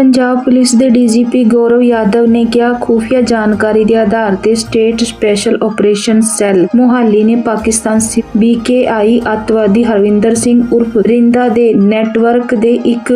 Punjab police ਦੇ DGP Gaurav Yadav ਨੇ ਕਿਹਾ, ਖੁਫੀਆ ਜਾਣਕਾਰੀ ਦੇ ਆਧਾਰ ਤੇ state special operation cell Mohali ਨੇ ਪਾਕਿਸਤਾਨ ਸਥਿਤ ਬੀਕੇਆਈ ਅੱਤਵਾਦੀ ਹਰਵਿੰਦਰ ਸਿੰਘ ਉਰਫ ਰਿੰਦਾ ਦੇ ਨੈਟਵਰਕ ਦੇ ਇੱਕ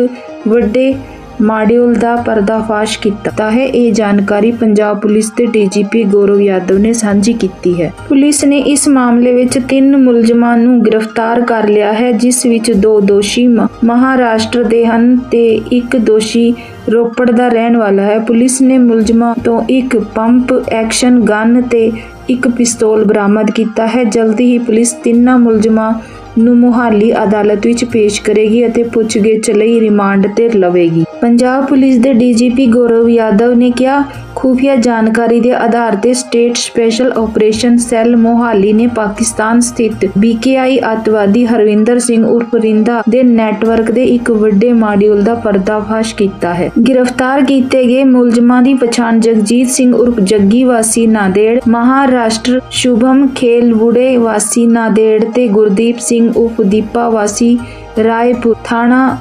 ਵੱਡੇ ਮਾਡਿਊਲ ਦਾ ਪਰਦਾਫਾਸ਼ ਕੀਤਾ। ਹੈ, ਇਹ ਜਾਣਕਾਰੀ ਪੰਜਾਬ ਪੁਲਿਸ ਦੇ ਡੀਜੀਪੀ ਗੌਰਵ ਯਾਦਵ ਨੇ ਸਾਂਝੀ ਕੀਤੀ ਹੈ। ਪੁਲਿਸ ਨੇ ਇਸ ਮਾਮਲੇ ਵਿੱਚ ਤਿੰਨ ਮੁਲਜ਼ਮਾਂ ਨੂੰ ਗ੍ਰਿਫਤਾਰ ਕਰ ਲਿਆ ਹੈ, ਜਿਸ ਵਿੱਚ ਦੋ ਦੋਸ਼ੀ ਮਹਾਰਾਸ਼ਟਰ ਦੇ ਹਨ ਤੇ ਇੱਕ ਦੋਸ਼ੀ ਰੋਪੜ ਦਾ ਰਹਿਣ ਵਾਲਾ ਹੈ। ਪੁਲਿਸ ਨੇ ਮੁਲਜ਼ਮਾਂ ਤੋਂ ਇੱਕ ਪੰਪ, ਐਕਸ਼ਨ ਗਨ ਤੇ ਇੱਕ ਪਿਸਤੌਲ ਬਰਾਮਦ ਕੀਤਾ ਹੈ। ਜਲਦੀ ਹੀ ਪੁਲਿਸ ਤਿੰਨਾਂ ਮੁਲਜ਼ਮਾਂ ਨੂੰ ਮੁਹਾਲੀ ਅਦਾਲਤ ਵਿੱਚ ਪੇਸ਼ ਕਰੇਗੀ ਅਤੇ ਪੁੱਛਗਿੱਛ ਲਈ ਰਿਮਾਂਡ ਤੇ ਲਵੇਗੀ। ਪੰਜਾਬ ਪੁਲਿਸ ਦੇ ਡੀਜੀਪੀ ਗੌਰਵ ਯਾਦਵ ਨੇ ਕਿਹਾ ਖੁਫੀਆ ਜਾਣਕਾਰੀ ਦੇ ਆਧਾਰ ਤੇ state special operation cell Mohali ਨੇ ਪਾਕਿਸਤਾਨ ਸਥਿਤ ਬੀਕੇਆਈ ਅੱਤਵਾਦੀ ਹਰਵਿੰਦਰ ਸਿੰਘ ਉਰਫ ਰਿੰਦਾ ਦੇ ਨੈਟਵਰਕ ਦੇ ਇੱਕ ਵੱਡੇ ਮਾਡਿਊਲ ਦਾ ਪਰਦਾਫਾਸ਼ ਕੀਤਾ ਹੈ। ਗ੍ਰਿਫਤਾਰ ਕੀਤੇ ਗਏ ਮੁਲਜ਼ਮਾਂ ਦੀ ਪਛਾਣ ਜਗਜੀਤ ਸਿੰਘ ਉਰਫ ਜੱਗੀ ਵਾਸੀ ਨਾਦੇੜ, ਮਹਾਰਾਸ਼ਟਰ ਸ਼ੁਭਮ ਖੇਲਵੁੜੇ ਵਾਸੀ ਨਾਦੇੜ ਤੇ ਗੁਰਦੀਪ ਸਿੰਘ ਉਰਫ ਦੀਪਾ ਵਾਸੀ ਰਾਏਪੁਰ ਥਾਣਾ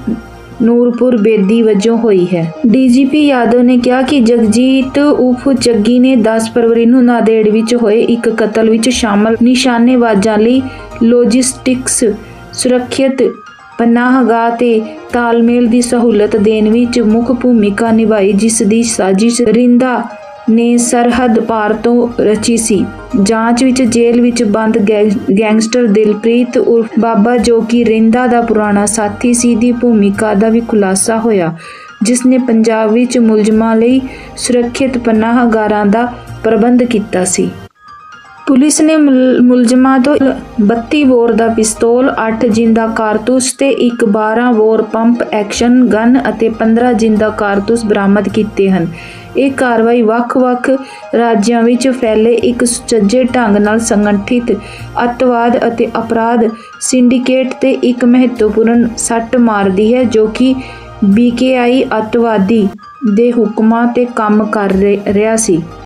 ਨੂਰਪੁਰ ਬੇਦੀ ਵਜੋਂ ਹੋਈ ਹੈ। ਡੀਜੀਪੀ ਯਾਦਵ ਨੇ ਕਿਹਾ ਕਿ ਜਗਜੀਤ ਉਪ ਜੱਗੀ ਨੇ 10 ਫਰਵਰੀ ਨੂੰ ਨਾਦੇੜ ਵਿੱਚ ਹੋਏ ਇੱਕ ਕਤਲ ਵਿੱਚ ਸ਼ਾਮਲ ਨਿਸ਼ਾਨੇਬਾਜ਼ਾਂ ਲਈ ਲੌਜਿਸਟਿਕਸ ਸੁਰੱਖਿਅਤ ਪਨਾਹਗਾਹ ਤੇ ਤਾਲਮੇਲ ਦੀ ਸਹੂਲਤ ਦੇਣ ਵਿੱਚ ਮੁੱਖ ਭੂਮਿਕਾ ਨਿਭਾਈ, ਜਿਸ ਦੀ ਸਾਜ਼ਿਸ਼ ਰਿੰਦਾ ਨੇ ਸਰਹੱਦ ਪਾਰ ਤੋਂ ਰਚੀ ਸੀ। ਜਾਂਚ ਵਿੱਚ ਜੇਲ੍ਹ ਵਿੱਚ ਬੰਦ ਗੈਂਗ- ਗੈਂਗਸਟਰ ਦਿਲਪ੍ਰੀਤ ਉਰਫ ਬਾਬਾ ਜੋ ਕਿ ਰਿੰਦਾ ਦਾ ਪੁਰਾਣਾ ਸਾਥੀ ਸੀ ਦੀ ਭੂਮਿਕਾ ਦਾ ਵੀ ਖੁਲਾਸਾ ਹੋਇਆ, ਜਿਸ ਨੇ ਪੰਜਾਬ ਵਿੱਚ ਮੁਲਜ਼ਮਾਂ ਲਈ ਸੁਰੱਖਿਅਤ ਪਨਾਹਗਾਰਾਂ ਦਾ ਪ੍ਰਬੰਧ ਕੀਤਾ ਸੀ। ਪੁਲਿਸ ਨੇ ਮੁਲ- ਮੁਲਜ਼ਮਾਂ ਤੋਂ 32 ਬੋਰ ਦਾ ਪਿਸਤੌਲ 8 ਜਿੰਦਾ ਕਾਰਤੂਸ ਤੇ ਇੱਕ 12 ਬੋਰ ਪੰਪ, ਐਕਸ਼ਨ ਗਨ ਅਤੇ 15 ਜਿੰਦਾ ਕਾਰਤੂਸ ਬਰਾਮਦ ਕੀਤੇ ਹਨ। ਇਹ ਕਾਰਵਾਈ ਵੱਖ-ਵੱਖ ਰਾਜਾਂ ਵਿੱਚ ਫੈਲੇ ਇੱਕ ਸੁਚੱਜੇ ਢੰਗ ਨਾਲ ਸੰਗਠਿਤ ਅੱਤਵਾਦ ਅਤੇ ਅਪਰਾਧ ਸਿੰਡੀਕੇਟ ਤੇ ਇੱਕ ਮਹੱਤਵਪੂਰਨ ਸੱਟ ਮਾਰਦੀ ਹੈ ਜੋ ਕਿ ਬੀਕੇਆਈ ਅੱਤਵਾਦੀ ਦੇ ਹੁਕਮਾਂ ਤੇ ਕੰਮ ਕਰ ਰਿਹਾ ਸੀ।